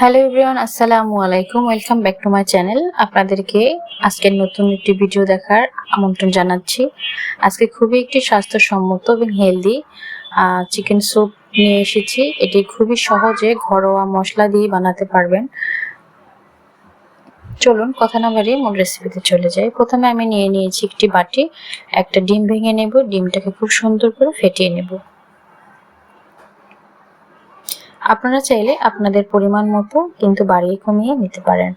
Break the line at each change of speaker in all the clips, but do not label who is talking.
Hello everyone আসসালামু আলাইকুম welcome back to my channel আপনাদেরকে আজকের নতুন একটি ভিডিও দেখার আমন্ত্রণ জানাচ্ছি। আজকে খুবই একটি স্বাস্থ্যসম্মত এবং হেলদি চিকেন স্যুপ নিয়ে এসেছি। এটি খুবই সহজে ঘরোয়া মশলা দিয়ে বানাতে পারবেন। চলুন কথা না বাড়িয়ে মূল রেসিপিতে চলে যাই। প্রথমে আমি নিয়ে নিয়েছি একটি বাটি। একটা ডিম ভেঙে নেব। ডিমটাকে খুব সুন্দর করে ফেটিয়ে নেব। আপনারা চাইলে আপনাদের পরিমাণ মতো কিন্তু বাড়িয়ে কমিয়ে নিতে পারেন।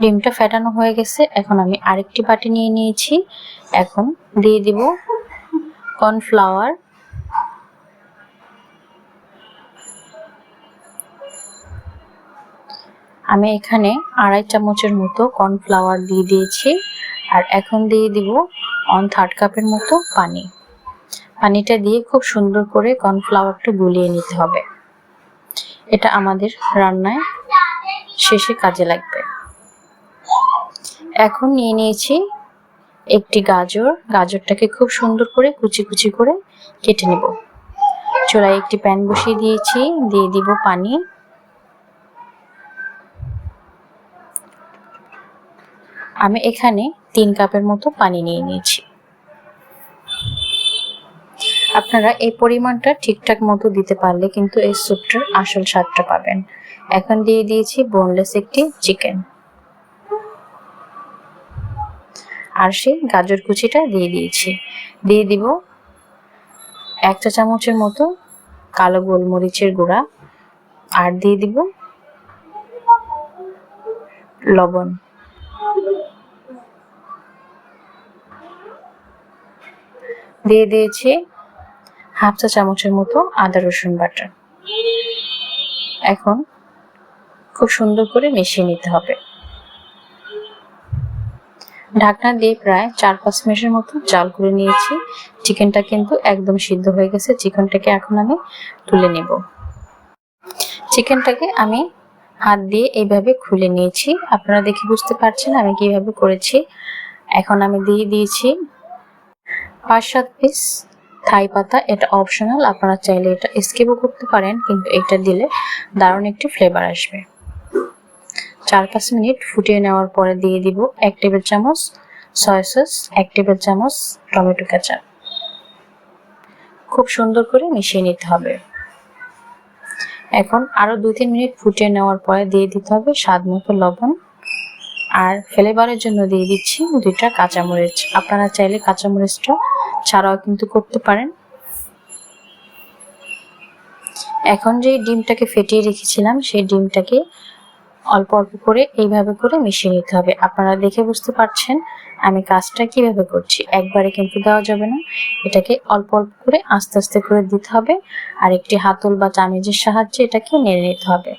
ডিমটা ফেটানো হয়ে গেছে, এখন আমি আরেকটি বাটি নিয়ে নিয়েছি। এখন দিয়ে দিব কর্নফ্লাওয়ার। আমি এখানে আড়াই চামচের মতো কর্নফ্লাওয়ার দিয়ে দিয়েছি, আর এখন দিয়ে দিব অন থার্ড কাপের মতো পানি। পানিটা দিয়ে খুব সুন্দর করে কর্নফ্লাওয়ারটা গুলিয়ে নিতে হবে। এটা আমাদের রান্নায় শেষে কাজে লাগবে। এখন নিয়ে নিয়েছি একটি গাজর। গাজরটাকে খুব সুন্দর করে কুচি কুচি করে কেটে নেব। চুলায় একটি প্যান বসিয়ে দিয়েছি, দিয়ে দিব পানি। আমি এখানে তিন কাপের মতো পানি নিয়ে নিয়েছি। আপনারা এই পরিমাণটা ঠিকঠাক মতো দিতে পারলে কিন্তু এই স্যুপটার আসল স্বাদটা পাবেন। এখন দিয়ে দিয়েছি বোনলেস একটি চিকেন আর সেই গাজর কুচিটা দিয়ে দিয়েছি। দিয়ে দিব এক চা চামচের মতো কালো গোলমরিচের গুঁড়া। আর দিয়ে দিব লবণ। দিয়ে দিয়েছি হাফ চা চামচের মতো আদা রসুন বাটা। এখন খুব সুন্দর করে মিশিয়ে নিতে হবে। ঢাকনা দিয়ে প্রায় চার পাঁচ মিনিটের মতো জাল করে নিয়েছি। চিকেনটা কিন্তু একদম সিদ্ধ হয়ে গেছে। চিকেনটাকে এখন আমি তুলে নেব। চিকেনটাকে আমি হাত দিয়ে এইভাবে খুলে নিয়েছি। আপনারা দেখে বুঝতে পারছেন আমি কীভাবে করেছি। এখন আমি দিয়ে দিয়েছি পাঁচ সাত পিস থাই পাতা, এটা অপশনাল আপনারা চাইলে এটা স্কিপও করতে পারেন, কিন্তু এটা দিলে দারুণ একটি ফ্লেভার আসবে। চার পাঁচ মিনিট ফুটিয়ে নেওয়ার পরে দিয়ে দিব এক টেবিল চামচ সয়া সস এক টেবিল চামচ টমেটো কেচাপ খুব সুন্দর করে মিশিয়ে নিতে হবে। এখন আরও দু তিন মিনিট ফুটিয়ে নেওয়ার পরে দিয়ে দিতে হবে স্বাদ মতো লবণ। আর ফ্লেভারের জন্য দিয়ে দিচ্ছি দুইটা কাঁচামরিচ। আপনারা চাইলে কাঁচামরিচটা ছাড়াও কিন্তু করতে পারেন। এখন যে ডিমটাকে ফেটিয়ে রেখেছিলাম, সেই ডিমটাকে অল্প অল্প করে এইভাবে করে মিশিয়ে নিতে হবে। আপনারা দেখে বুঝতে পারছেন আমি কাজটা কীভাবে করছি। একবারে কিন্তু দেওয়া যাবে না। এটাকে অল্প অল্প করে আস্তে আস্তে করে দিতে হবে। আর একটি হাতল বা চামিজের সাহায্যে এটাকে নেড়ে নিতে হবে।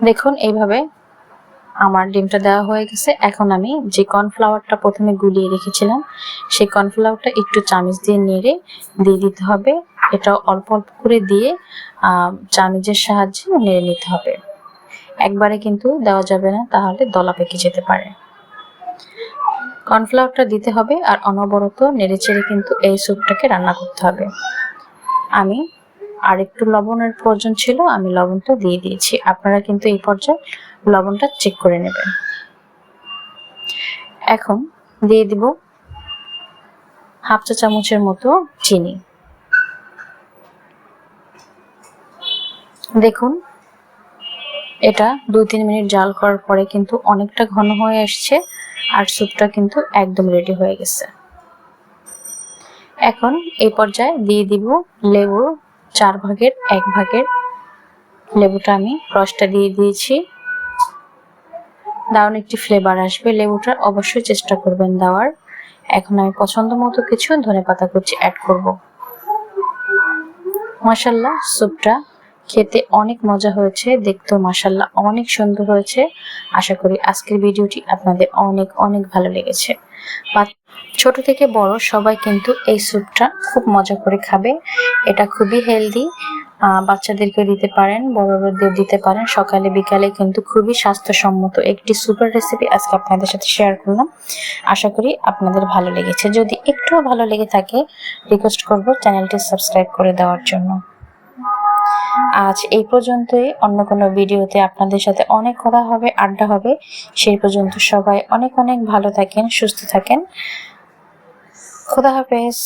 দেখুন, এইভাবে আমার ডিমটা দেওয়া হয়ে গেছে। এখন আমি যে কর্নফ্লাওয়ারটা প্রথমে গুলিয়ে রেখেছিলাম, সেই কর্নফ্লাওয়ারটা একটু চামচ দিয়ে নেড়ে দিয়ে দিতে হবে। এটা অল্প অল্প করে দিয়ে চামচের সাহায্যে নেড়ে নিতে হবে। একবারে কিন্তু দেওয়া যাবে না, তাহলে দলা পেকে যেতে পারে। কর্নফ্লাওয়ারটা দিতে হবে আর অনবরত নেড়ে চেড়ে কিন্তু এই স্যুপটাকে রান্না করতে হবে। আমি আর একটু লবণের প্রয়োজন ছিল, আমি লবণটা দিয়ে দিয়েছি। আপনারা কিন্তু এই পর্যায়ে লবণটা চেক করে নেবেন। এখন দিয়ে দিব হাফ চা চামচের মতো চিনি। দেখুন, এটা দুই তিন মিনিট জাল করার পরে কিন্তু অনেকটা ঘন হয়ে আসছে আর স্যুপটা কিন্তু একদম রেডি হয়ে গেছে। এখন এই পর্যায়ে দিয়ে দিব লেবুর চার ভাগের এক ভাগের লেবুটা আমি রসটা দিয়ে দিয়েছি। দারুণ একটি ফ্লেভার আসবে লেবুটার, অবশ্যই চেষ্টা করবেন দেওয়ার। এখন আমি পছন্দ মতো কিছু ধনে পাতা কুচি অ্যাড করব। মাসাল্লাহ স্যুপটা খেতে অনেক মজা হয়েছে, দেখতেও মাসাল্লাহ অনেক সুন্দর হয়েছে। আশা করি আজকের ভিডিওটি আপনাদের অনেক অনেক ভালো লেগেছে। ছোট থেকে বড় সবাই কিন্তু এই স্যুপটা খুব মজা করে খাবে। এটা খুবই হেলদি। বাচ্চাদেরকেও দিতে পারেন বড়দের দিতে পারেন। সকালে, বিকালে কিন্তু খুবই স্বাস্থ্যসম্মত একটি সুপার রেসিপি আজকে আপনাদের সাথে শেয়ার করলাম। আশা করি আপনাদের ভালো লেগেছে। যদি একটুও ভালো লেগে থাকে রিকোয়েস্ট করব চ্যানেলটি সাবস্ক্রাইব করে দেওয়ার জন্য। আজ এই পর্যন্তই। অন্য কোনো ভিডিওতে আপনাদের সাথে অনেক কথা হবে, আড্ডা হবে। সেই পর্যন্ত সবাই অনেক অনেক ভালো থাকেন, সুস্থ থাকেন। খোদা হাফেজ।